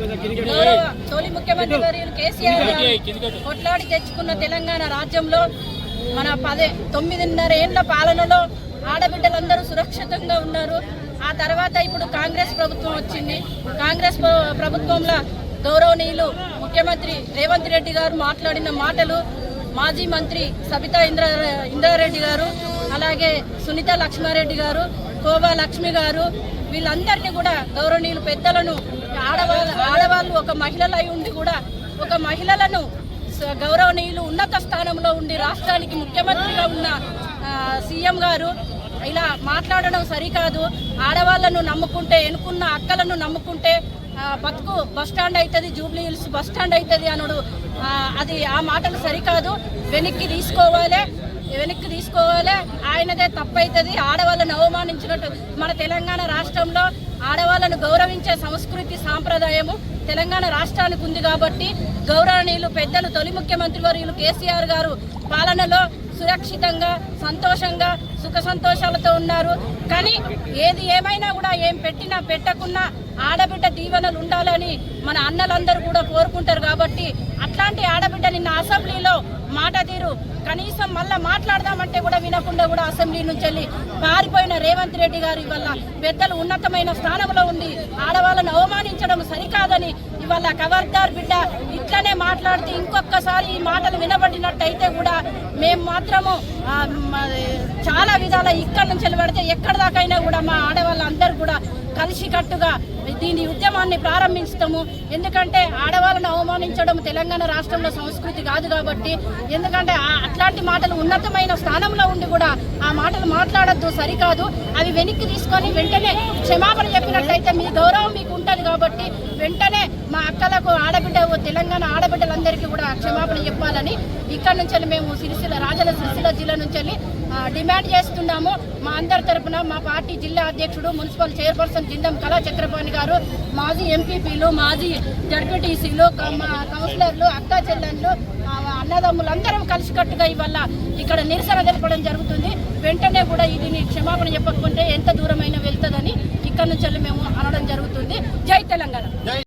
గౌరవ తొలి ముఖ్యమంత్రి వర్యులు కేసీఆర్ కొట్లాడి తెచ్చుకున్న తెలంగాణ రాజ్యంలో మన పదే తొమ్మిదిన్నర ఏళ్ళ పాలనలో ఆడబిడ్డలందరూ సురక్షితంగా ఉన్నారు. ఆ తర్వాత ఇప్పుడు కాంగ్రెస్ ప్రభుత్వం వచ్చింది. కాంగ్రెస్ ప్రభుత్వంలో గౌరవనీయులు ముఖ్యమంత్రి రేవంత్ రెడ్డి గారు మాట్లాడిన మాటలు మాజీ మంత్రి సబితా ఇంద్ర ఇంద్రారెడ్డి గారు అలాగే సునీత లక్ష్మారెడ్డి గారు కోవా లక్ష్మి గారు వీళ్ళందరినీ కూడా గౌరవనీయులు పెద్దలను ఆడవాళ్ళు ఆడవాళ్ళు ఒక మహిళలై ఉండి కూడా ఒక మహిళలను గౌరవనీయులు ఉన్నత స్థానంలో ఉండి రాష్ట్రానికి ముఖ్యమంత్రిగా ఉన్న సీఎం గారు ఇలా మాట్లాడడం సరికాదు. ఆడవాళ్ళను నమ్ముకుంటే ఎనుకున్న అక్కలను నమ్ముకుంటే బతుకు బస్టాండ్ అవుతుంది జూబ్లీ హిల్స్ బస్ స్టాండ్ అవుతుంది అనుడు అది ఆ మాటలు సరికాదు. వెనక్కి తీసుకోవాలి. వెనక్కి తీసుకోవాలి. ఆయనదే తప్పైతుంది. ఆడవాళ్ళను అవమానించినట్టు మన తెలంగాణ రాష్ట్రంలో ఆడవాళ్ళను గౌరవించే సంస్కృతి సాంప్రదాయము తెలంగాణ రాష్ట్రానికి ఉంది కాబట్టి గౌరవనీయులు పెద్దలు తొలి ముఖ్యమంత్రి వర్యులు కేసీఆర్ గారు పాలనలో సురక్షితంగా సంతోషంగా సుఖ సంతోషాలతో ఉన్నారు. కానీ ఏది ఏమైనా కూడా ఏం పెట్టినా పెట్టకున్నా ఆడబిడ్డ దీవెనలు ఉండాలని మన అన్నలందరూ కూడా కోరుకుంటారు కాబట్టి అట్లాంటి ఆడబిడ్డ నిన్న అసెంబ్లీలో మాట తీరు. కనీసం మళ్ళా మాట్లాడదామంటే కూడా వినకుండా కూడా అసెంబ్లీ నుంచి వెళ్ళి పారిపోయిన రేవంత్ రెడ్డి గారు ఇవాళ పెద్దలు ఉన్నతమైన స్థానంలో ఉండి ఆడవాళ్ళను అవమానించడం సరికాదని ఇవాళ కవర్దార్ బిడ్డ మాట్లాడితే ఇంకొకసారి ఈ మాటలు వినబడినట్టయితే కూడా మేము మాత్రము చాలా విధాల ఇక్కడ నుంచి వెళ్ళబడితే ఎక్కడి దాకైనా కూడా మా ఆడవాళ్ళందరూ కూడా కలిసికట్టుగా దీని ఉద్యమాన్ని ప్రారంభిస్తాము. ఎందుకంటే ఆడవాళ్ళను అవమానించడం తెలంగాణ రాష్ట్రంలో సంస్కృతి కాదు కాబట్టి ఎందుకంటే ఆ- అట్లాంటి మాటలు ఉన్నతమైన స్థానంలో ఉండి కూడా ఆ మాటలు మాట్లాడద్దు సరికాదు. అవి వెనక్కి తీసుకొని వెంటనే క్షమాపణ చెప్పినట్టయితే మీ గౌరవం మీకు ఉంటుంది కాబట్టి వెంటనే మా అక్కలకు ఆడబిడ్డ తెలంగాణ ఆడబిడ్డలందరికీ కూడా క్షమాపణ చెప్పాలని ఇక్కడ నుంచి మేము సిరిసిల్ల రాజన్న సిరిసిల్ల జిల్లా నుంచి వెళ్ళి డిమాండ్ చేస్తున్నాము. మా అందరి తరఫున మా పార్టీ జిల్లా అధ్యక్షుడు మున్సిపల్ చైర్పర్సన్ జిందం కళా చక్రపాణి గారు మాజీ ఎంపీపీలు మాజీ జడ్పీటీసీలు మా కౌన్సిలర్లు అక్కా చెల్లెళ్ళు ఆ, అన్నదమ్ములందరం కలిసికట్టుగా ఇవాళ ఇక్కడ నిరసన తెలపడం జరుగుతుంది. వెంటనే కూడా ఇది క్షమాపణ చెప్పకుంటే ఎంత దూరమైనా వెళ్తుందని ఇక్కడ నుంచి మేము